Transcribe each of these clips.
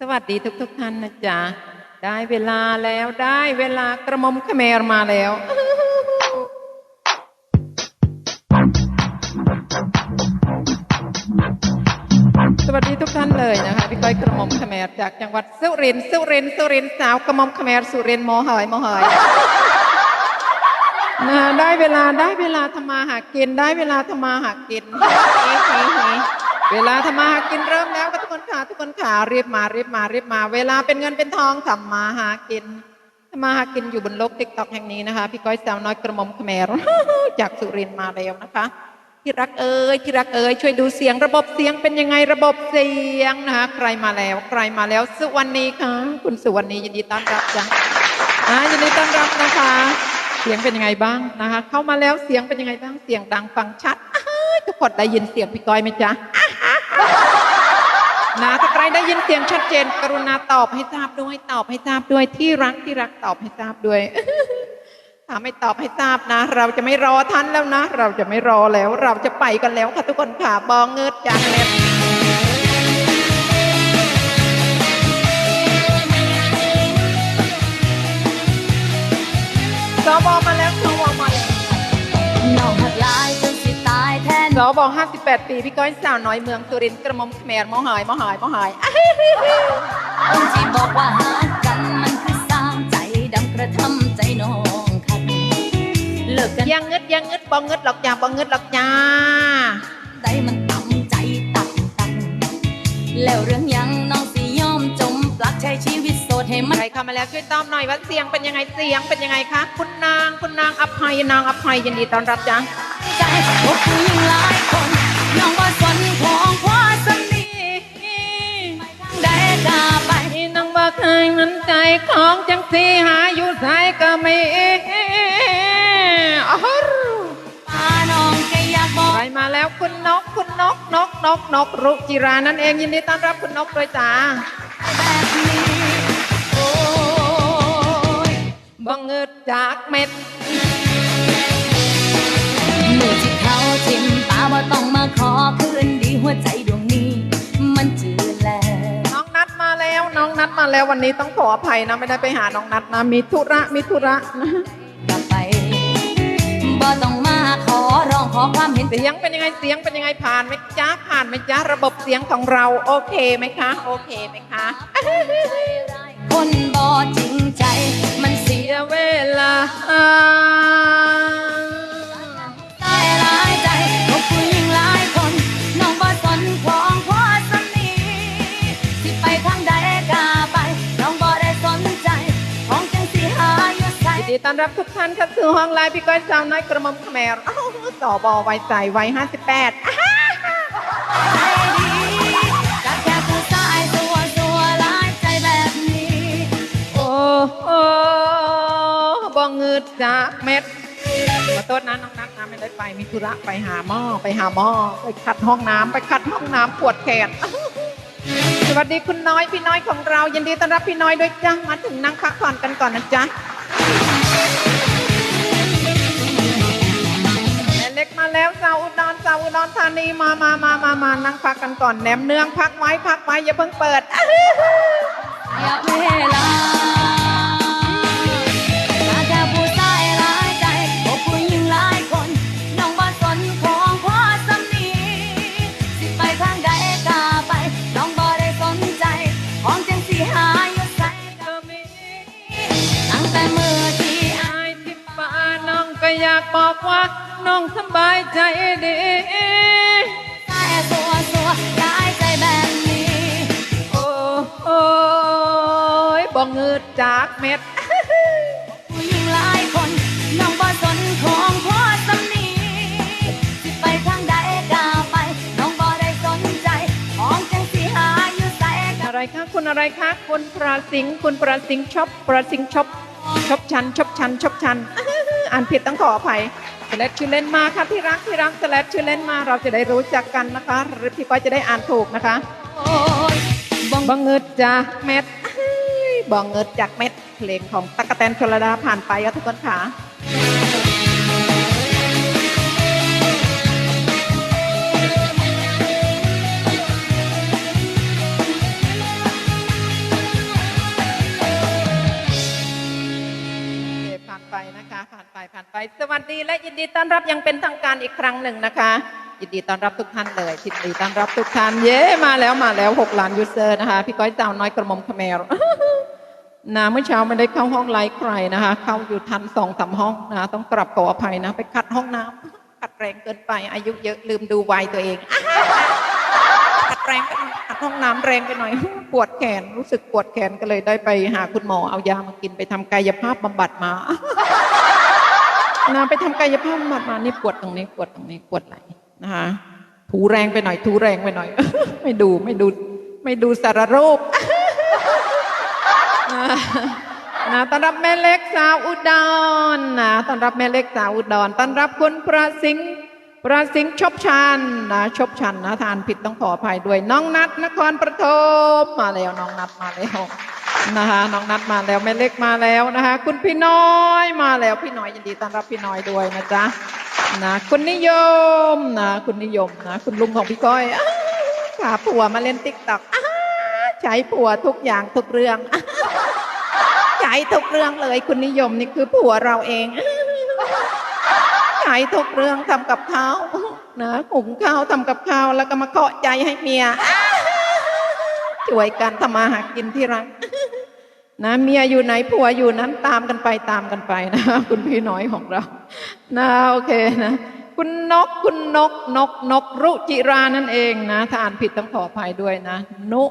สวัสดีทุกทุกๆท่านนะจ๊ะ ได้เวลาแล้วได้เวลากระมมเขมรมาแล้ว สวัสดีทุกท่านเลยนะคะพี่ก้อยกระมมเขมรจากจังหวัดสุรินทร์สุรินทร์สุรินทร์สาวกระมมเขมรสุรินทร์โมหอยโมหอยนะได้เวลาได้เวลาทำมาหากินได้เวลาทำมาหากินเฮ้เฮ้เฮ้ เวลาทำมาหากินเริ่มแล้วก็ทุกคนขาทุกคนขารีบมารีบมารีบมา เวลาเป็นเงินเป็นทองทำมาหากินทำมาหากินอยู่บนโลกติ๊กต็อกแห่งนี้นะคะ พี่ก้อยสาวน้อยกระหม่อมเขมรจากสุรินมาแล้วนะคะที่รักเอ๋ยที่รักเอ๋ยช่วยดูเสียงระบบเสียงเป็นยังไงระบบเสียงนะคะใครมาแล้วใครมาแล้วสุวรรณีค่ะ คุณสุวรรณียินดีต้อนรับจ้ะอ่ายินดีต้อนรับนะคะ เสียงเป็นยังไงบ้างนะคะ เข้ามาแล้วเสียงเป็นยังไงบ้างเสียงดังฟังชัดอ้ายทุกคนได้ยินเสียงพี่ก้อยไหมจ๊ะ นะถ้าใครได้ยินเสียงชัดเจน กรุณาตอบให้ทราบด้วยตอบให้ทราบด้วยที่รักที่รักตอบให้ทราบด้วยถ้าไม่ตอบให้ทราบนะ เราจะไม่รอท่านแล้วนะ เราจะไม่รอแล้ว เราจะไปกันแล้วค่ะทุกคนค่ะบองเงิดจางเน็ตสวมาแล้วสวมาแล้วน้องหักหลาย สิตายแทนสว58ปี พี่ก้อยสาวน้อยเมืองสุรินทร์กระมมแขมรมอหายมอหายมอหายคนที่บอกว่าหากันมันคือสร้างใจดำกระทำใจน้องคันเลิกกันยังงึดยังงึดบองงึดหรอกจ้าบองงึดหรอกจ้าใดมันต่ำใจตักตักแล้วเรื่องยังน้องสิยอมจมปลักใช้ชีวิตโสดให้มันใครเข้ามาแล้วช่วยตอบหน่อยว่าเสียงเป็นยังไงเสียงเป็นยังไงคะคุณนางคุณนางอภัยนางอภัยยินดีต้อนรับจ้า ใจพบผู้หญิงหลายคนน้องบ่สนของความสนิทไปทางใดกาไปน้องบอกใครมันใจของจังสีหาอยู่ใส่ก็ไม่อ้าวป้าน้องแกอยากบอกใครมาแล้วคุณนกคุณนกนกนกนกรุจิรานั่นเองยินดีต้อนรับคุณนกด้วยจ้าแบบนี้โอ้ยบังเงิดจากเม็ด บ่ต้องมาขอคืนดีหัวใจดวงนี้ มันจืดแล้ว น้องนัดมาแล้วน้องนัดมาแล้ววันนี้ต้องขออภัยนะไม่ได้ไปหาน้องนัดนะมีธุระมีธุระนะกลับไปบ่ต้องมาขอร้องขอความเห็นเสียงเป็นยังไงเสียงเป็นยังไงผ่านไหมจ้าผ่านไหมจ้าระบบเสียงของเราโอเคไหมคะโอเคไหมคะคนบ่จริงใจ มันเสีเสียยเวลา ต้อนรับทุกท่านเข้าสู่ห้องไลน์พี่ก้อยสาวน้อยกระหม่อมแมรอ้าวสอบอวัยใสวัยห้าสิบแปดใจดีจากแค่ผู้ชายตัวสัวหลายใจแบบนี้โอ้โหบองเงิดจากเม็ดขอโทษนะน้องนัดนะไม่ได้ไปมีธุระไปหาหม้อไปหาหม้อไปขัดห้องน้ำไปขัดห้องน้ำปวดแขนสวัสดีคุณน้อยพี่น้อยของเรายินดีต้อนรับพี่น้อยด้วยจ้ามาถึงนั่งพักผ่อนกันก่อนนะจ๊ะ แม่เล็กมาแล้วสาวอุดรสาวอุดรธานีมามามามามานั่งพักกันก่อนแหนมเนืองพักไว้พักไว้อย่าเพิ่งเปิดอย่าเวลา บอกว่าน้องสบายใจดีแต่สัวสัวๆย้ายใจแบบนี้ โอ้โอ้ยบ่เงืดจากเม็ด ผู้หญิงหลายคน น้องบ่สนของพอสำนีสิไปทางใดกาไป น้องบ่ได้สนใจ ของจังสิหาอยู่ใส่กับอะไรคะคุณอะไรคะคุณปราสิงห์คุณปราสิงห์ชอบปราสิงห์ชอบชอบชันชอบชันชอบชัน อ่านผิดต้องขออภัยสเลดชื่อเล่นมาค่ะที่รักที่รักสเลดชื่อเล่นมาเราจะได้รู้จักกันนะคะหรือพี่ก้อยจะได้อ่านถูกนะคะโอ้ยบ่งบังเงิดจากเม็ดบังเงิดจากเม็ดเพลงของตั๊กแตนชลดาผ่านไปค่ะทุกคนค่ะ สวัสดีและยินดีต้อนรับยังเป็นทางการอีกครั้งหนึ่งนะคะ ยินดีต้อนรับทุกท่านเลยยินดีต้อนรับทุกท่านเย้มาแล้วมาแล้วหกล้านยูเซอร์นะคะพี่ก้อยสาวน้อยกระมมขแมรนะเมื่อเช้าไม่ได้เข้าห้องไลฟ์ใครนะคะ เข้าอยู่ทันสองสามห้องนะต้องกลับขออภัยนะ ไปคัดห้องน้ำคัดแรงเกินไป อายุเยอะลืมดูวัยตัวเองคัดแรงไปหน่อยคัดห้องน้ำแรงไปหน่อย ปวดแขนรู้สึกปวดแขนก็เลยได้ไปหาคุณหมอเอายามากินไปทำกายภาพบำบัดมา นะไปทำกายภาพบำบัดมานี่ปวดตรงนี้ปวดตรงนี้ปวดไหล่นะคะถูแรงไปหน่อยถูแรงไปหน่อย ไม่ดูไม่ดูไม่ดูสารโรคนะต้อนรับแม่เล็กสาวอุดรนะต้อนรับแม่เล็กสาวอุดรต้อนรับคุณประสิงห์ประสิงห์ชบชันนะชบชันนะทานผิดต้องขออภัยด้วย น้องนัดนครปฐมมาแล้วน้องนัดมาแล้ว นะคะน้องนัดมาแล้วแม่เล็กมาแล้วนะคะ คุณพี่น้อยมาแล้วพี่น้อยยินดีต้อนรับพี่น้อยด้วยนะจ๊ะนะคุณนิยมนะคุณนิยมนะคุณลุงของพี่ก้อยอ้าผัวมาเล่นติ๊กต็อกใช้ผัวทุกอย่างทุกเรื่องใช้ทุกเรื่องเลย คุณนิยมนี่คือผัวเราเองใช้ทุกเรื่องทำกับข้าวนะหุงข้าวทำกับข้าวแล้วก็มาเคาะใจให้เมียช่วยกันทำมาหากินที่รัก นะเมียอยู่ไหนผัวอยู่นั้นตามกันไปตามกันไปนะคุณพี่น้อยของเรา นะโอเคนะ คุณนกคุณนกนกนกรุจิรานั่นเองนะถ้าอ่านผิดต้องขออภัยด้วยนะ นุ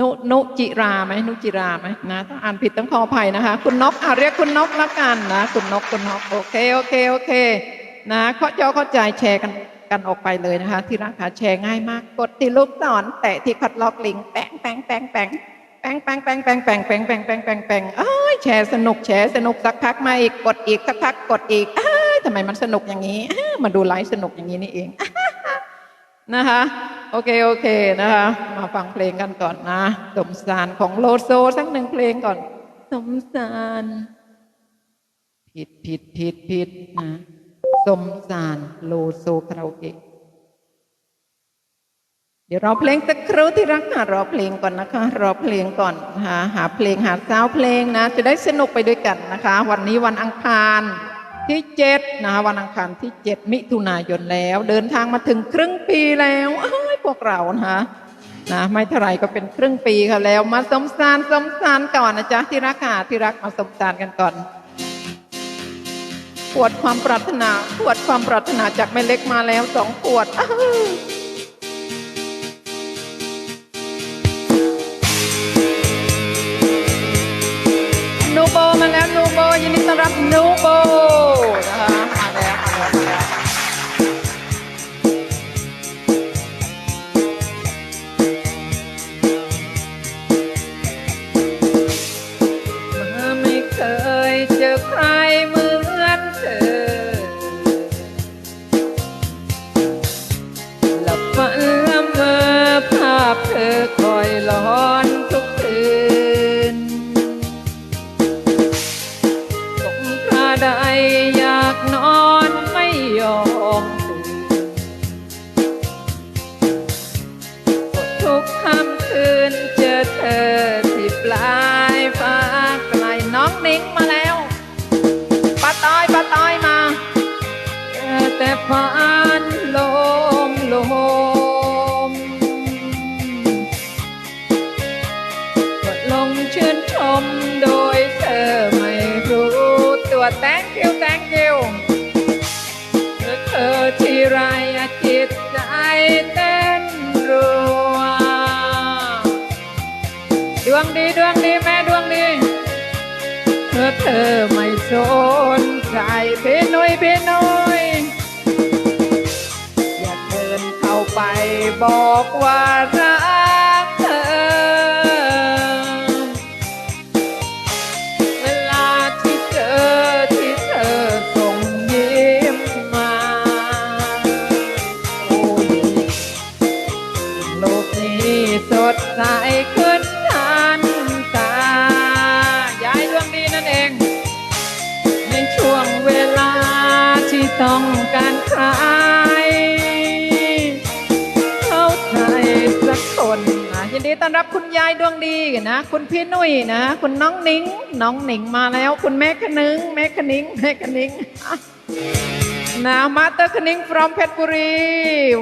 นุนุจิราไหมนุจิราไหมนะถ้าอ่านผิดต้องขออภัยนะคะ คุณนกอ่าเรียกคุณนกแล้วกันนะ คุณนกคุณนกโอเคโอเคโอเค นะเข้าจอเข้าใจแชร์กันกันออกไปเลยนะคะ ที่รักค่ะแชร์ง่ายมาก กดที่ลูกศรแตะที่คัดล็อกลิงแป้งแป้งแป้งแป้ง ป้งแป้งแป้งแป้งแป้งแป้งแป้งแป้งแป้งแป้งเอ้ยแชร์สนุกแชร์สนุกสักพักมาอีกกดอีกสักพักกดอีกเอ้ยทำไมมันสนุกอย่างนี้มาดูไลฟ์สนุกอย่างนี้นี่เองนะคะโอเคโอเคนะคะมาฟังเพลงกันก่อนนะสมสารของโลโซสักหนึ่งเพลงก่อนสมสารผิดผิดผิดผิดนะสมสารโลโซคาราโอเกะ เดี๋ยวรอเพลงสักครู่ที่รักค่ะรอเพลงก่อนนะคะรอเพลงก่อนหาหาเพลงหาซาวเพลงนะ จะได้สนุกไปด้วยกันนะคะ วันนี้วันอังคารที่เจ็ดนะคะวันอังคารที่เจ็ดมิถุนายนแล้ว เดินทางมาถึงครึ่งปีแล้วเอ้ยพวกเรานะคะนะไม่เท่าไรก็เป็นครึ่งปีค่ะแล้ว มาสมสารสมสารก่อนนะจ๊ะที่รักค่ะที่รักมาสมสารกันก่อนปวดความปรารถนาปวดความปรารถนาจากแม่เล็กมาแล้วสองปวดอ้า มาแล้วนูโบยินดีต้อนรับนูโบ ตัว thank you thank you เมื่อเธอที่ไรจิตใจเต้นรัว ดวงดีดวงดีแม่ดวงดีเมื่อเธอไม่สนใจพี่นุยพี่นุยอย่าเดินเข้าไปบอกว่ารัก ต้องการใครเข้าใจสักคนนะยินดีต้อนรับคุณยายดวงดีนะ คุณพี่นุ่ยนะ คุณน้องนิงน้องหนิงมาแล้ว คุณแม่ขนึงแม่ขนิงแม่ขนิงนะมาเตอร์คณิง from เพชรบุรี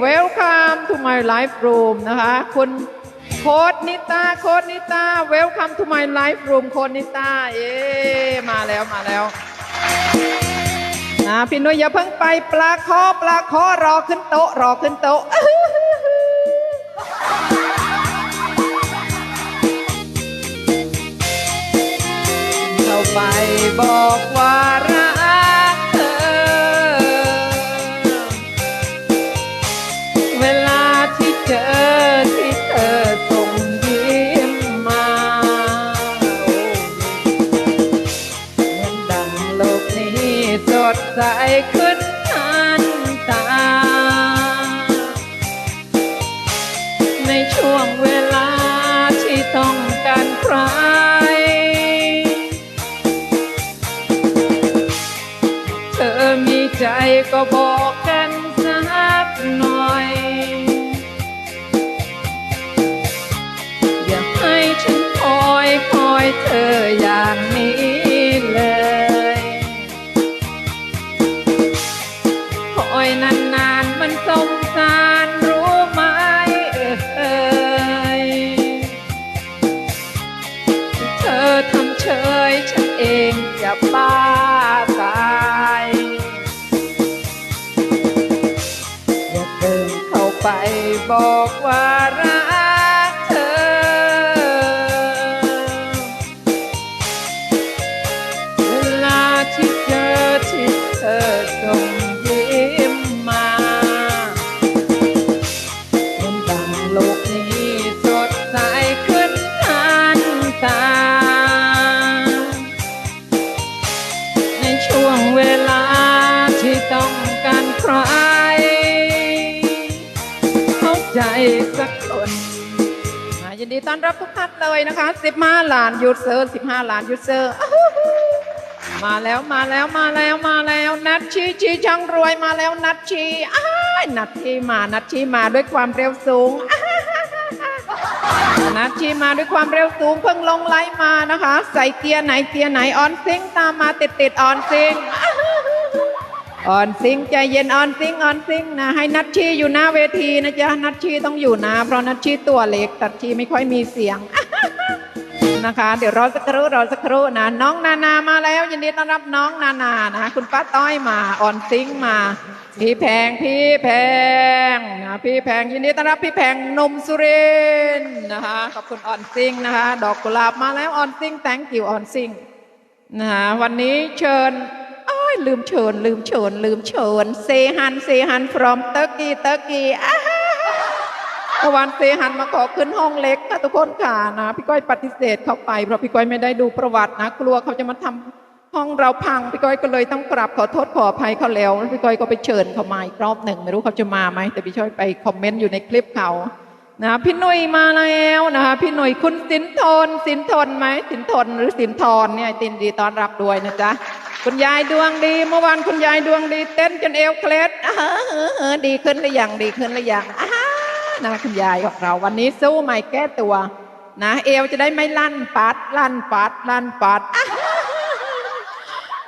welcome to my life room นะคะ คุณโคดนิตาโคดนิตา welcome to my life room โคดนิตาเอ๊มาแล้วมาแล้ว นะพี่นุ้ยอย่าเพิ่งไปปลาคอปลาคอรอขึ้นโต๊ะ รอขึ้นโต๊ะ เข้าไปบอกว่ารัก สดใไปบอกว่ารัก เลยนะคะ15ล้านยูเซอร์15ล้านยูเซอร์มาแล้วมาแล้วมาแล้วมาแล้วนัดชีชีช่างรวยมาแล้วนัดชีอ้ายนัดชีมานัดชีมาด้วยความเร็วสูงนัดชีมาด้วยความเร็วสูงเพิ่งลงไลน์มานะคะ ใส่เกียร์ไหนเกียร์ไหนออนซิงตามมาติดติดออนซิงออนซิงใจเย็นออนซิงออนซิงนะให้นัดชีอยู่หน้าเวทีนะจ๊ะนัดชีต้องอยู่นะเพราะนัดชีตัวเล็กตัดชีไม่ค่อยมีเสียง นะคะ เดี๋ยวรอสักครู่รอสักครู่นะน้องนานามาแล้ว ยินดีต้อนรับน้องนานานะคุณป้าต้อยมาออนซิงมาพี่แพงพี่แพงนะพี่แพงยินดีต้อนรับพี่แพงนมสุรินนะคะขอบคุณออนซิงนะคะ ดอกกุหลาบมาแล้วออนซิง thank you ออนซิงนะคะวันนี้เชิญอ้ยลืมเชิญลืมเชิญลืมเชิญเซฮันเซฮัน from Turkey Turkey อ้าเมื่อวา วันเซหันมาขอขึ้นห้องเล็กค่ะทุกคนค่ะนะพี่ก้อยปฏิเสธเขาไปเพราะพี่ก้อยไม่ได้ดูประวัตินะ กลัวเขาจะมาทำห้องเราพังพี่ก้อยก็เลยต้องกราบขอโทษขออภัยเขาแล้วพี่ก้อยก็ไปเชิญเขามาอีกรอบหนึ่งไม่รู้เขาจะมาไหมแต่พี่ช่วยไปคอมเมนต์อยู่ในคลิปเขานะพี่หนุ่ยมาแล้วนะคะพี่หนุ่ยคุณสินทนสินทนไหมสินทนหรือสินทรเนี่ยตินดีต้อนรับด้วยนะจ๊ะคุณยายดวงดี เมื่อวานคุณยายดวงดี เต้นจนเอวเคล็ดอ่าเออเออดีขึ้นหรือยังดีขึ้นหรือยังอ่า นะคุณยายของเรา วันนี้สู้ใหม่แก้ตัว นะ เอวจะได้ไม่ลั่นปัด ลั่นปัด ลั่นปัด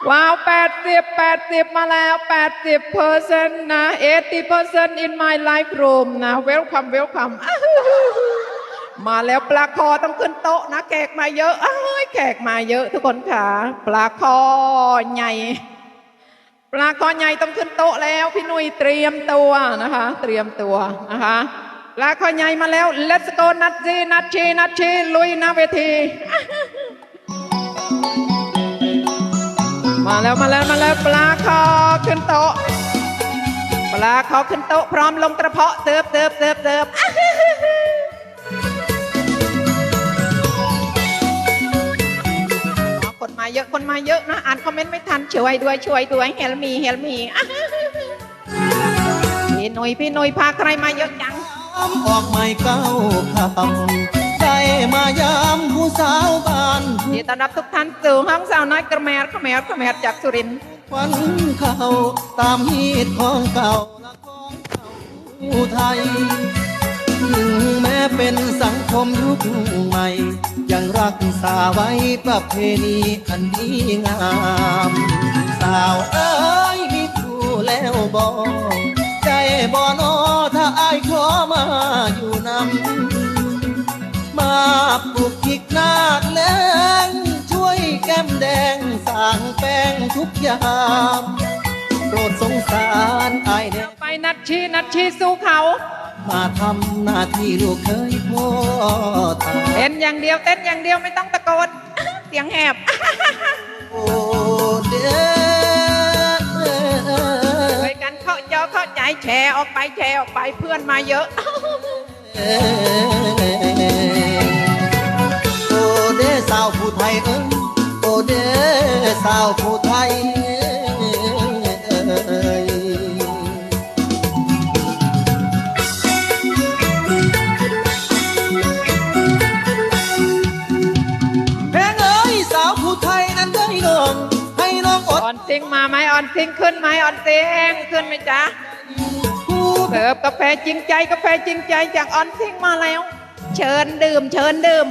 ว้าวแปดสิบแปดสิบมาแล้วแปดสิบเปอร์เซ็นต์นะเอตีเปอร์เซ็นต์ in my life room นะ welcome welcome มาแล้วปลาคอต้องขึ้นโต๊ะนะแขกมาเยอะอ้ยแขกมาเยอะทุกคนค่ะปลาคอใหญ่ปลาคอใหญ่ต้องขึ้นโต๊ะแล้ว พี่นุ่ยเตรียมตัวนะคะ เตรียมตัวนะคะ ลาคอใหญ่มาแล้ว let's go นัดจีนัดชีนัดชีลุยนาเวที มาแล้วมาแล้วมาแล้วปลาคอขึ้นโต๊ะปลาคอขึ้นโต๊ะพร้อมลงกระเพาะเติบเติบเติบเติบคนมาเยอะคนมาเยอะนะอ่านคอมเมนต์ไม่ทันช่วยด้วยช่วยด้วยเฮลมีเฮลมีพี่หนุ่ยพี่หนุ่ยพาใครมาเยอะจัง ออกไม่เก้าคำได้มายามผู้สาวบ้านยินดีต้อนรับทุกท่านสู่ห้องสาวน้อยกระแมรกระแมรกระแมรจากสุรินทร์ควันเข้าตามฮีตของเก่าและของเก่าผู้ไทยถึงแม้เป็นสังคมยุคใหม่ ยังรักษาไว้ประเพณีอันดีงาม สาวเอ้ยมีแล้วบอใจ บอนอถ้าอายขอมาอยู่นำมาปลูกขิกนาดแรงช่วยแก้มแดงสร้างแป้งทุกอย่างโปรดสงสารอายเนี่ยไปนัดชีนัดชีสู้เขา มาทำหน้าที่ลูกเคยพ่อตาเต้นอย่างเดียวเต้นอย่างเดียวไม่ต้องตะโกนเสียงแหบโอ้เด้อ แชร์ออกไปแชร์ออกไปเพื่อนมาเยอะโอ้เด้อสาวผู้ไทยเอ้ยโอ้เด้อสาวผู้ไทยเอ้ยแพงเอ้ยสาวผู้ไทยนั้นได้น้องให้น้องอดออนซิงมาไหมออนซิงขึ้นไหมออนซิงขึ้นไหมจ๊ะผู้ เสิร์ฟกาแฟจริงใจกาแฟจริงใจจากออนซิงมาแล้ว เชิญดื่ม เชิญดื่ม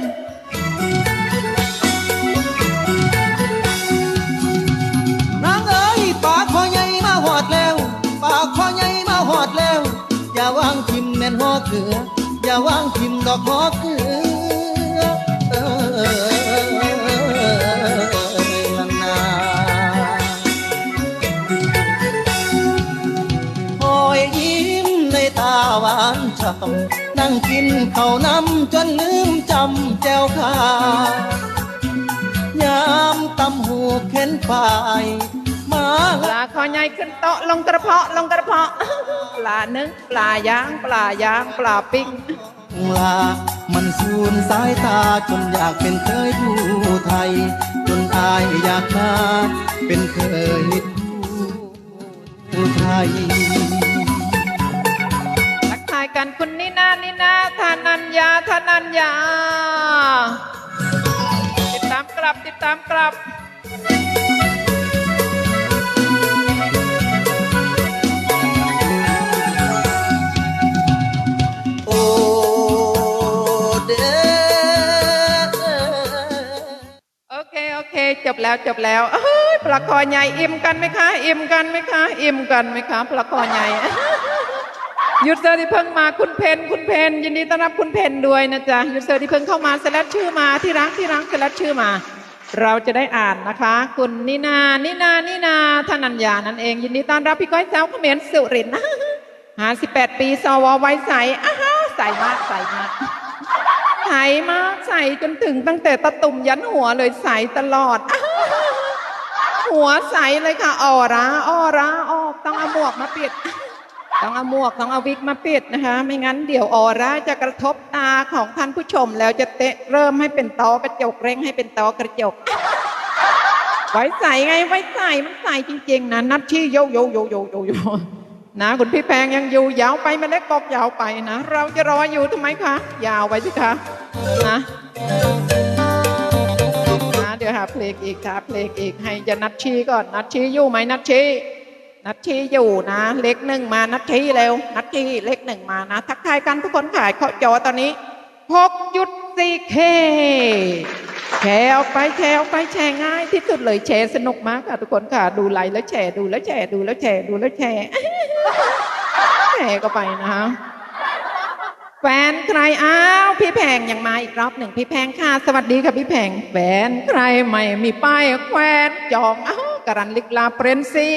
นางเอ๋ยปากคอใหญ่มาหอดแล้วปากคอใหญ่มาหอดแล้ว อย่าวางทิมแม่นหอเกลืออย่าวางทิมดอกหอเกลือ วานฉ่ำนั่งกินข้าวน้ำจนลืมจำแจวขายามตำหูเข็นปลายมาปลาคอใหญ่ขึ้นโต๊ะลงกระเพาะลงกระเพาะปลานึ่งปลาย่างปลาย่างปลาปิ้งลา มันสูญสายตาจนอยากเป็นเคยผู้ไทย จนอายอยากมาเป็นเคยผู้ไทย นาธานัญญาธนัญญา ติดตามกลับติดตามกลับโอเด้อโอเคโอเคจบแล้วจบแล้วเอ้ยปลาคอใหญ่อิ่มกันไหมคะ อิ่มกันไหมคะ อิ่มกันไหมคะปลาคอใหญ่ ยูเซอร์ที่เพิ่งมาคุณเพนคุณเพนยินดีต้อนรับคุณเพนด้วยนะจ๊ะยูเซอร์ที่เพิ่งเข้ามาสลัดชื่อมาที่รักที่รักสลัดชื่อมา เราจะได้อ่านนะคะ คุณนินานินานินาธนัญญานั่นเอง ยินดีต้อนรับพี่ก้อยสาเขมรสุรินทร์ห้าสิบแปดปีสวไว้ใสอ้าวใสมากใสมากใสมากใสจนถึงตั้งแต่ตะตุ่มยันหัวเลยใสตลอดอหัวใสเลยค่ะออร่าออร่าออกต้องเอาหมวกมาปิด ต้องเอาหมวกต้องเอาวิกมาปิดนะคะ ไม่งั้นเดี๋ยวออร่าจะกระทบตาของท่านผู้ชม แล้วจะเตะเริ่มให้เป็นตอกระจกเร่งให้เป็นตอกระจก ไว้ใส่ไงไว้ใส่มันใส่จริง ๆนะนัดชี้โยโยโยโยโยโยนะคุณพี่แพงยังอยู่ยาวไปแม่เล็กบอกยาวไปนะ เราจะรออยู่ทำไมคะ ยาวไปสิคะนะนะเดี๋ยวหาเพลงอีกหาเพลงอีกให้จะนัดชี้ก่อนนัดชี้อยู่ไหมนัดชี้ นัดชี้อยู่นะ เล็กหนึ่งมานัดชี้เร็ว นัดชี้เล็กหนึ่งมานะ ทักทายกันทุกคนขายเขาจอตอนนี้หกจุดสี่เคแชร์ออกไปแชร์ออกไปแชร์ง่ายที่สุดเลยแชร์สนุกมากค่ะทุกคนค่ะดูไลค์แล้วแชร์ดูแล้วแชร์ดูแล้วแชร์ดูแล้วแชร์แชร์ก็ไปนะคะแฟนใครอ้าวพี่แพงยังมาอีกรอบหนึ่งพี่แพงค่ะ สวัสดีค่ะพี่แพงแฟนใครไม่มีป้ายแควนจองอ้าวการันลิกลาเปรนซี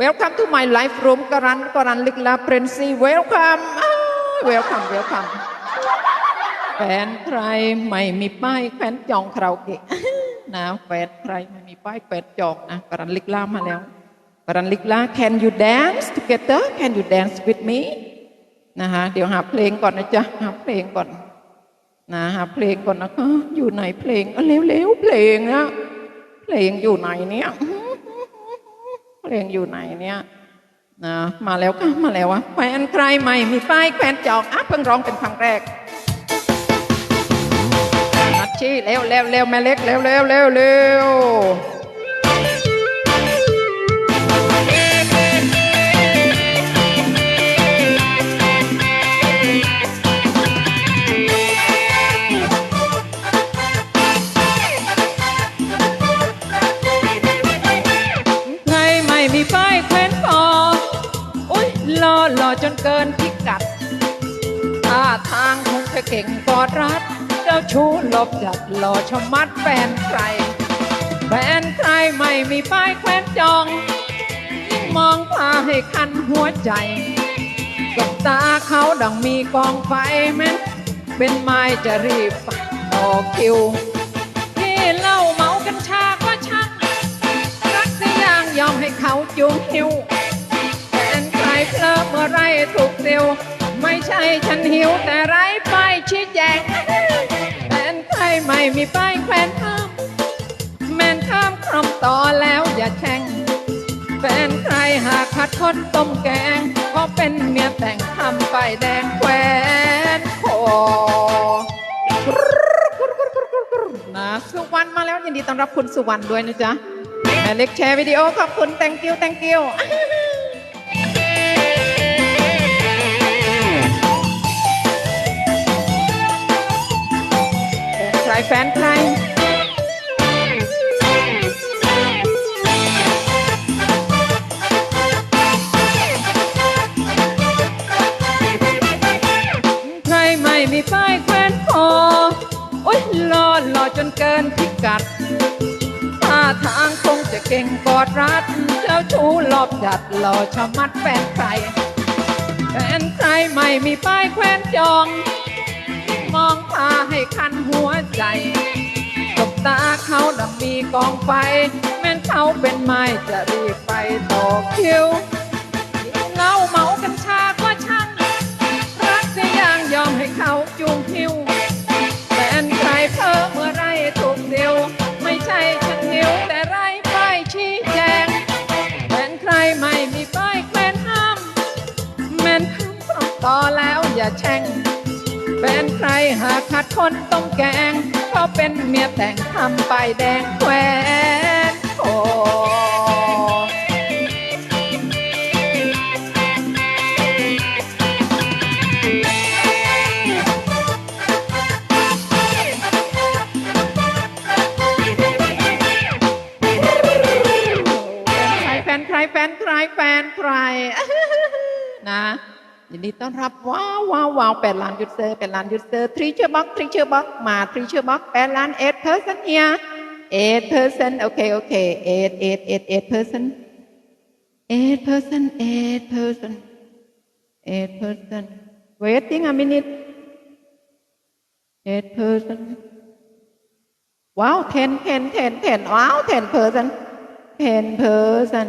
Welcome to my life room การันการันลิกลาเปรนซี Welcome Welcome Welcome แฟนใครไม่มีป้ายแควนจองคาราโอเกะนะแฟนใครไม่มีป้ายแควนจองนะการันลิกลามาแล้วการันลิกลา Can you dance together Can you dance with me นะคะเดี๋ยวหาเพลงก่อนนะจ๊ะหาเพลงก่อนนะหาเพลงก่อนนะคะอยู่ไหนเพลงเอาเร็วๆเพลงนะเพลงอยู่ไหนเนี่ย เพลงอยู่ไหนเนี่ยนะมาแล้วก็มาแล้ววะแฟนใครใหม่มีป้ายแขวนจอกอะเพิ่งร้องเป็นครั้งแรกนัดชี้เร็วเร็วเร็วแม่เล็กเร็วเร็วเร็วเร็ว เก่งกอดรัด เจ้าชู้หลบจัดหล่อชะมัดแฟนใคร แฟนใครไม่มีป้ายแควนจอง ยิ่งมองพาให้คันหัวใจกับตาเขาดังมีกองไฟแม้นเป็นไม้จะรีบต่อคิว ที่เล่าเมากัญชาก็ช่างรักเสียอย่างยอมให้เขาจูงหิวแฟนใครเพลอเมื่อไรถูกเดียว ไม่ใช่ฉันหิวแต่ไรป้ายชี้แจงแฟนใครไม่มีป้ายแขวนข้ามแม่นข้ามครอมต่อแล้วอย่าแช่งแฟนใครหากขัดคนต้มแกงเพราะเป็นเมียแต่งทำไฟแดงแควนคอนะสุวรรณมาแล้วยินดีต้อนรับคุณสุวรรณด้วยนะจ๊ะแม่เล็กแชร์วิดีโอขอบคุณ thank you thank you แฟนใครแฟนใครใครไม่มีป้ายแขวนคอโอ๊ยรอหล่อจนเกินพิกัดท่าทางคงจะเก่งกอดรัดเจ้าชู้หลอบจัดหล่อชะมัดแฟนใครแฟนใครไม่มีป้ายแขวนจอง มองพาให้คันหัวใจตบตาเขาดังมีกองไฟ แม้นเขาเป็นไม้จะรีบไปต่อคิวเงาเมากัญชาก็ช่างรักเสียอย่างยอมให้เขาจูงหิวแฟนใครเพ้อเมื่อไรถูกเดียว ไม่ใช่ฉันหิวแต่ไรป้ายชี้แจงแฟนใครไม่มีป้ายแขวนห้ามแม่นคำตองต่อแล้วอย่าแช่ง แฟนใครหากขัดคนต้มแกงเขาเป็นเมียแต่งทำไปแดงแควนคอ ยินดีต้อนรับว้าวว้าวว้าวแปดล้านยูเซอร์แปดล้านยูเซอร์ทรีเชอร์บ็อกทรีเชอร์บ็อกมาทรีเชอร์บ็อกแปดล้านเอ็ดเพอร์เซนเฮียเอ็ดเพอร์เซนโอเคโอเคเอ็ดเอ็ดเอ็ดเอ็ดเพอร์เซนเอ็ดเพอร์เซนเอ็ดเพอร์เซนเอ็ดเพอร์เซน waiting a minute eight person ว้าว ten ten ten ten ว้าว ten person ten person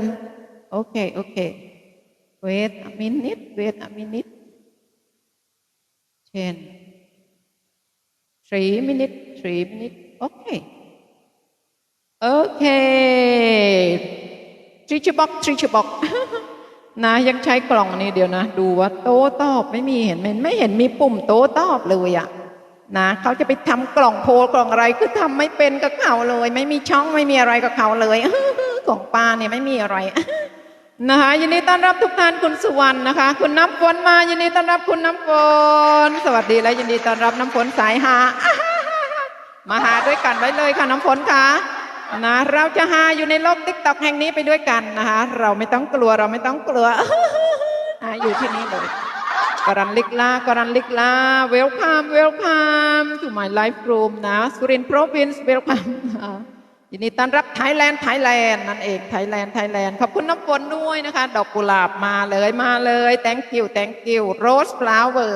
okay okay wait a minute wait a minute ten three minute three minute okay okay teacher box teacher box นะยังใช้กล่องนี้เดี๋ยวนะ ดูว่าโต้ตอบไม่มีเห็นไหมไม่เห็นมีปุ่มโต้ตอบเลยอะนะเขาจะไปทำกล่องโพลกล่องอะไรคือทำไม่เป็นกับเขาเลย ไม่มีช่องไม่มีอะไรกับเขาเลย ของป้าเนี่ยไม่มีอะไร นะคะยินดีต้อนรับทุกท่านคุณสุวรรณนะคะ คุณน้ำฝนมายินดีต้อนรับคุณน้ำฝนสวัสดีและยินดีต้อนรับน้ำฝนสายหามาหาด้วยกันไว้เลยค่ะน้ำฝนค่ะนะเราจะหาอยู่ในโลกติ๊กต็อกแห่งนี้ไปด้วยกันนะคะเราไม่ต้องกลัวเราไม่ต้องกลัวหาอยู่ที่นี่เลยกรันลิกลากรันลิกลาเวลคัมเวลคัม to my life room นะสุรินทร์ province เวลคัม ยินดีต้อนรับไทยแลนด์ไทยแลนด์นั่นเองไทยแลนด์ไทยแลนด์ขอบคุณน้ำฝนด้วยนะคะ ดอกกุหลาบมาเลยมาเลย thank you thank you rose flower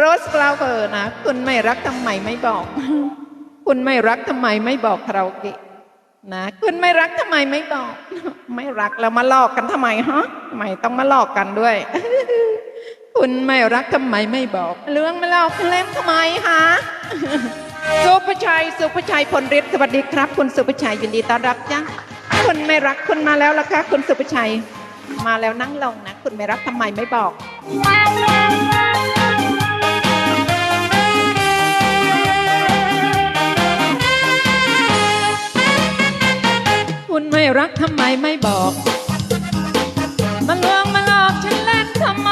rose flower นะ คุณไม่รักทำไมไม่บอก คุณไม่รักทำไมไม่บอกคาราโอเกะนะ คุณไม่รักทำไมไม่บอก ไม่รักแล้วมาหลอกกันทำไมฮะทำไมต้องมาหลอกกันด้วย คุณไม่รักทำไมไม่บอก เรื่องมาหลอกเล่นทำไมฮะ สุภชัย สุภชัยพลฤทธิ์สวัสดีครับ คุณสุภชัยยินดีต้อนรับจ้าคุณไม่รักคุณมาแล้วล่ะคะคุณสุภชัย มาแล้วนั่งลงนะ คุณไม่รักทำไมไม่บอกคุณไม่รักทำไมไม่บอก มาลวงมาหลอกฉันเล่นทำไม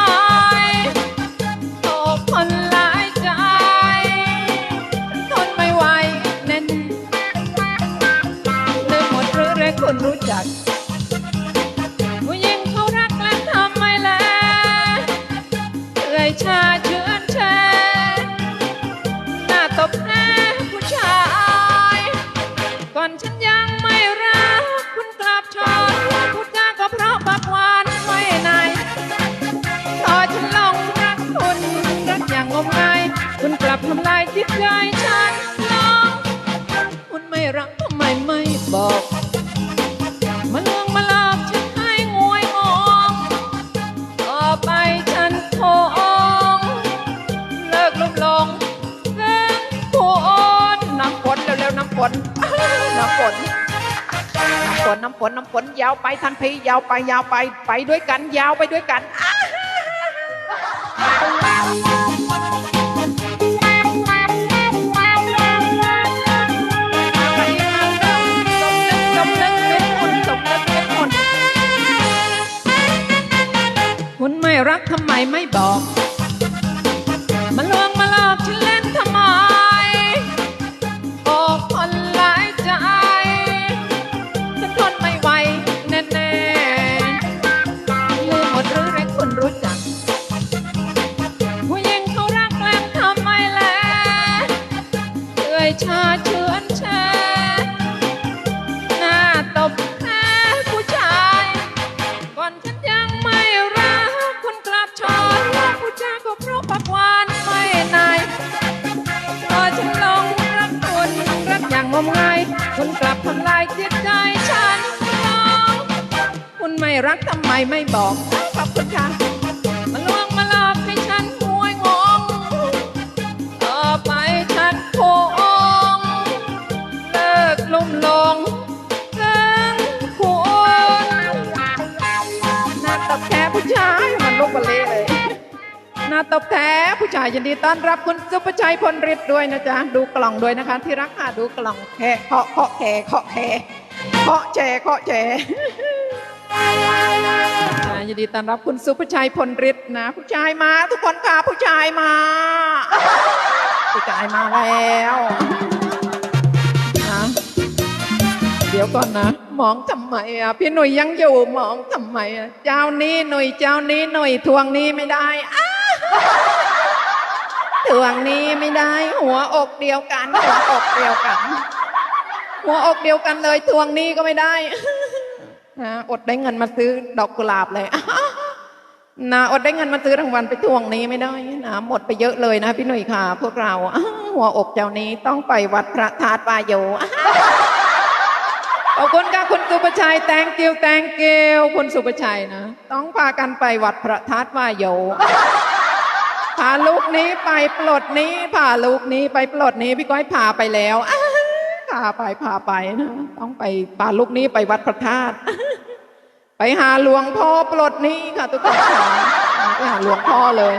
าวไปทันทียาวไปยาวไปไปด้วยกันยาวไปด้วยกันอ้า ตบแท้ผู้ชายยินดีต้อนรับคุณสุภชัยพลฤทธิ์ด้วยนะจ๊ะดูกล่องด้วยนะคะ ที่รักค่ะดูกล่องแค่เคาะเคาะแขเคาะแขเคาะแจเคาะแจยินดีต้อนรับคุณสุภชัยพลฤทธิ์นะ ผู้ชายมา ทุกคนค่ะผู้ชายมา ผู้ชายมาแล้วนะเดี๋ยวก่อนนะมองทำไมอะพี่หนุ่ยยังอยู่มองทำไมอะเจ้านี้หนุ่ยเจ้านี้หนุ่ยทวงนี้ไม่ได้อ้า ทวงนี้ไม่ได้ หัวอกเดียวกัน หัวอกเดียวกัน หัวอกเดียวกันเลยทวงนี้ก็ไม่ได้นะอดได้เงินมาซื้อดอกกุหลาบเลยนะอดได้เงินมาซื้อรางวัลไปทวงนี้ไม่ได้นะหมดไปเยอะเลยนะพี่หนุ่ยค่ะ พวกเราหัวอกเจ้านี้ต้องไปวัดพระธาตุวายโยขอบคุณค่ะคุณสุประชัย thank you thank you คุณสุประชัยนะ ต้องพากันไปวัดพระธาตุวายโย พาลูกนี้ไปปลดนี้พาลูกนี้ไปปลดนี้ พี่ก้อยพาไปแล้วอ้าพาไปพาไปนะต้องไปพาลูกนี้ไปวัดพระธาตุไปหาหลวงพ่อปลดนี้ค่ะทุกคนไปหาหลวงพ่อเลย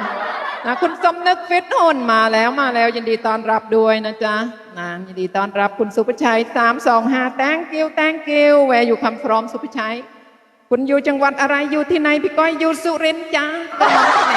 นะคุณสมนึกฟิตหุ่นมาแล้วมาแล้ว ยินดีต้อนรับด้วยนะจ๊ะนะยินดีต้อนรับคุณสุภชัยสามสองห้า thank you thank you แวร์อยู่คำพร้อมสุภชัย คุณอยู่จังหวัดอะไรอยู่ที่ไหนพี่ก้อยอยู่สุรินทร์จ้าก็น้องแหน